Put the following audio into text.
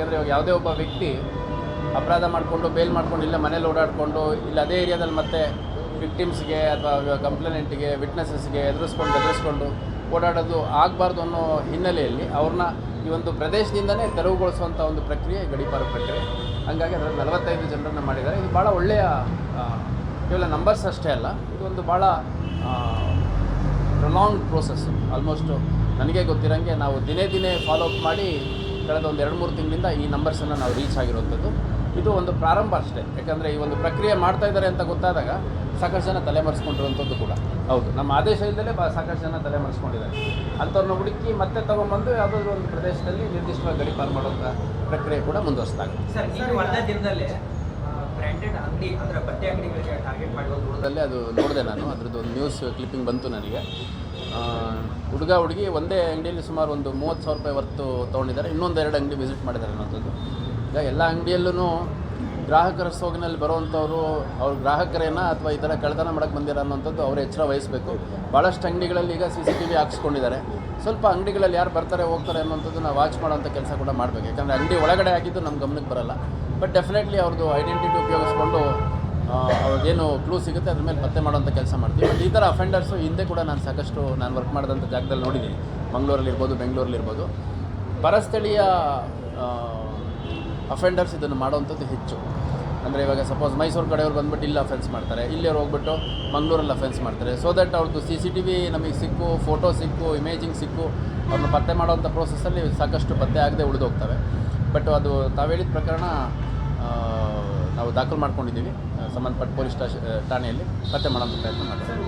ಯಾಕೆಂದರೆ ಇವಾಗ ಯಾವುದೇ ಒಬ್ಬ ವ್ಯಕ್ತಿ ಅಪರಾಧ ಮಾಡಿಕೊಂಡು ಬೇಲ್ ಮಾಡಿಕೊಂಡು, ಇಲ್ಲ ಮನೇಲಿ ಓಡಾಡಿಕೊಂಡು, ಇಲ್ಲ ಅದೇ ಏರಿಯಾದಲ್ಲಿ ಮತ್ತೆ ವಿಕ್ಟಿಮ್ಸ್ಗೆ ಅಥವಾ ಕಂಪ್ಲೇನೆಂಟ್ಗೆ ವಿಟ್ನೆಸಸ್ಗೆ ಎದುರಿಸ್ಕೊಂಡು ಎದುರಿಸ್ಕೊಂಡು ಓಡಾಡೋದು ಆಗಬಾರ್ದು ಅನ್ನೋ ಹಿನ್ನೆಲೆಯಲ್ಲಿ ಅವ್ರನ್ನ ಈ ಒಂದು ಪ್ರದೇಶದಿಂದನೇ ತೆರವುಗೊಳಿಸುವಂಥ ಒಂದು ಪ್ರಕ್ರಿಯೆ ಗಡೀಪಾರು ಪ್ರಕ್ರಿಯೆ. ಹಂಗಾಗಿ ಅದರಲ್ಲಿ ನಲವತ್ತೈದು ಜನರನ್ನು ಮಾಡಿದ್ದಾರೆ. ಇದು ಭಾಳ ಒಳ್ಳೆಯ ಕೇವಲ ನಂಬರ್ಸ್ ಅಷ್ಟೇ ಅಲ್ಲ ಇದೊಂದು ಭಾಳ ಪ್ರೊಲಾಂಗ್ ಪ್ರೋಸೆಸ್ ಆಲ್ಮೋಸ್ಟು ನನಗೆ ಗೊತ್ತಿರೋಂಗೆ ನಾವು ದಿನೇ ದಿನೇ ಫಾಲೋ ಅಪ್ ಮಾಡಿ ಕಳೆದ ಒಂದು ಎರಡು ಮೂರು ತಿಂಗಳಿಂದ ಈ ನಂಬರ್ಸನ್ನು ನಾವು ರೀಚ್ ಆಗಿರುವಂಥದ್ದು. ಇದು ಒಂದು ಪ್ರಾರಂಭ ಅಷ್ಟೇ. ಯಾಕಂದರೆ ಈ ಒಂದು ಪ್ರಕ್ರಿಯೆ ಮಾಡ್ತಾ ಇದ್ದಾರೆ ಅಂತ ಗೊತ್ತಾದಾಗ ಸಾಕಷ್ಟು ಜನ ತಲೆಮರೆಸ್ಕೊಂಡಿರುವಂಥದ್ದು ಕೂಡ. ಹೌದು. ನಮ್ಮ ಆದೇಶ ಇಲ್ಲದೆ ಬಾ ಸಾಕಷ್ಟು ಜನ ತಲೆಮರೆಸ್ಕೊಂಡಿದ್ದಾರೆ. ಅಂಥವ್ರನ್ನ ಹುಡುಕಿ ಮತ್ತೆ ತೊಗೊಂಬಂದು ಯಾವುದಾದ್ರೂ ಒಂದು ಪ್ರದೇಶದಲ್ಲಿ ನಿರ್ದಿಷ್ಟವಾಗಿ ಗಡೀಪಾರು ಮಾಡುವಂಥ ಪ್ರಕ್ರಿಯೆ ಕೂಡ ಮುಂದುವರಿಸ್ತಾಗುತ್ತೆ ಸರ್ ನೀವು ಒಂದೇ ದಿನದಲ್ಲಿ ಬ್ರ್ಯಾಂಡೆಡ್ ಅಂಗಡಿ ಅಂದ್ರೆ ಬಟ್ಟೆ ಅಂಗಡಿಗಳಿಗೆ ಟಾರ್ಗೆಟ್ ಮಾಡುವ ದೂರದಲ್ಲೇ ಅದು ನೋಡಿದೆ ನಾನು. ಅದ್ರದ್ದು ಒಂದು ನ್ಯೂಸ್ ಕ್ಲಿಪ್ಪಿಂಗ್ ಬಂತು ನನಗೆ. ಹುಡುಗ ಹುಡುಗಿ ಒಂದೇ ಅಂಗಡಿಯಲ್ಲಿ ಸುಮಾರು ಒಂದು ಮೂವತ್ತು ಸಾವಿರ ರೂಪಾಯಿ ಹೊರ್ತು ತೊಗೊಂಡಿದ್ದಾರೆ. ಇನ್ನೊಂದು ಎರಡು ಅಂಗಡಿ ವಿಸಿಟ್ ಮಾಡಿದ್ದಾರೆ ಅನ್ನೋಂಥದ್ದು ಈಗ ಎಲ್ಲ ಅಂಗಡಿಯಲ್ಲೂ ಗ್ರಾಹಕರ ಸೋಗಿನಲ್ಲಿ ಬರುವಂಥವ್ರು ಅವ್ರ ಗ್ರಾಹಕರೇನ ಅಥವಾ ಈ ಥರ ಕಳ್ಳತನ ಮಾಡೋಕ್ಕೆ ಬಂದಿರ ಅನ್ನೋಂಥದ್ದು ಅವ್ರು ಎಚ್ಚರ ವಹಿಸಬೇಕು. ಭಾಳಷ್ಟು ಅಂಗಡಿಗಳಲ್ಲಿ ಈಗ ಸಿ ಸಿ ಟಿ ವಿ ಹಾಕ್ಸ್ಕೊಂಡಿದ್ದಾರೆ. ಸ್ವಲ್ಪ ಅಂಗಡಿಗಳಲ್ಲಿ ಯಾರು ಬರ್ತಾರೆ, ಹೋಗ್ತಾರೆ ಅನ್ನೋಂಥದ್ದನ್ನ ವಾಚ್ ಮಾಡೋಂಥ ಕೆಲಸ ಕೂಡ ಮಾಡಬೇಕು. ಯಾಕಂದರೆ ಅಂಗಡಿ ಒಳಗಡೆ ಆಗಿದ್ದು ನಮ್ಮ ಗಮನಕ್ಕೆ ಬರಲ್ಲ. ಬಟ್ ಡೆಫಿನೆಟ್ಲಿ ಅವ್ರದ್ದು ಐಡೆಂಟಿಟಿ ಉಪಯೋಗಿಸ್ಕೊಂಡು ಅವ್ರಿಗೇನು ಕ್ಲೂ ಸಿಗುತ್ತೆ, ಅದ್ರ ಮೇಲೆ ಪತ್ತೆ ಮಾಡೋಂಥ ಕೆಲಸ ಮಾಡ್ತೀವಿ. ಬಟ್ ಈ ಥರ ಅಫೆಂಡರ್ಸು ಹಿಂದೆ ಕೂಡ ನಾನು ಸಾಕಷ್ಟು ನಾನು ವರ್ಕ್ ಮಾಡಿದಂಥ ಜಾಗದಲ್ಲಿ ನೋಡಿದ್ದೀನಿ ಮಂಗಳೂರಲ್ಲಿರ್ಬೋದು, ಬೆಂಗಳೂರಲ್ಲಿರ್ಬೋದು. ಪರಸ್ಥಳೀಯ ಅಫೆಂಡರ್ಸ್ ಇದನ್ನು ಮಾಡೋವಂಥದ್ದು ಹೆಚ್ಚು. ಅಂದರೆ ಇವಾಗ ಸಪೋಸ್ ಮೈಸೂರು ಕಡೆಯವ್ರು ಬಂದ್ಬಿಟ್ಟು ಇಲ್ಲಿ ಅಫೆನ್ಸ್ ಮಾಡ್ತಾರೆ, ಇಲ್ಲಿಯವ್ರು ಹೋಗ್ಬಿಟ್ಟು ಮಂಗಳೂರಲ್ಲಿ ಅಫೆನ್ಸ್ ಮಾಡ್ತಾರೆ. ಸೊ ದಟ್ ಅವ್ರದ್ದು ಸಿ ಸಿ ಟಿ ವಿ ನಮಗೆ ಸಿಕ್ಕು ಫೋಟೋ ಸಿಕ್ಕು ಇಮೇಜಿಂಗ್ ಸಿಕ್ಕು ಅವ್ರನ್ನ ಪತ್ತೆ ಮಾಡೋವಂಥ ಪ್ರೋಸೆಸ್ಸಲ್ಲಿ ಸಾಕಷ್ಟು ಪತ್ತೆ ಆಗದೆ ಉಳಿದೋಗ್ತವೆ. ಬಟ್ ಅದು ತಾವು ಹೇಳಿದ ಪ್ರಕರಣ ದಾಖಲು ಮಾಡ್ಕೊಂಡಿದ್ದೀವಿ. ಸಂಬಂಧಪಟ್ಟ ಪೊಲೀಸ್ ಠಾಣೆಯಲ್ಲಿ ಪತ್ತೆ ಮಾಡೋಂಥ ಪ್ರಯತ್ನ ಮಾಡ್ತೀವಿ.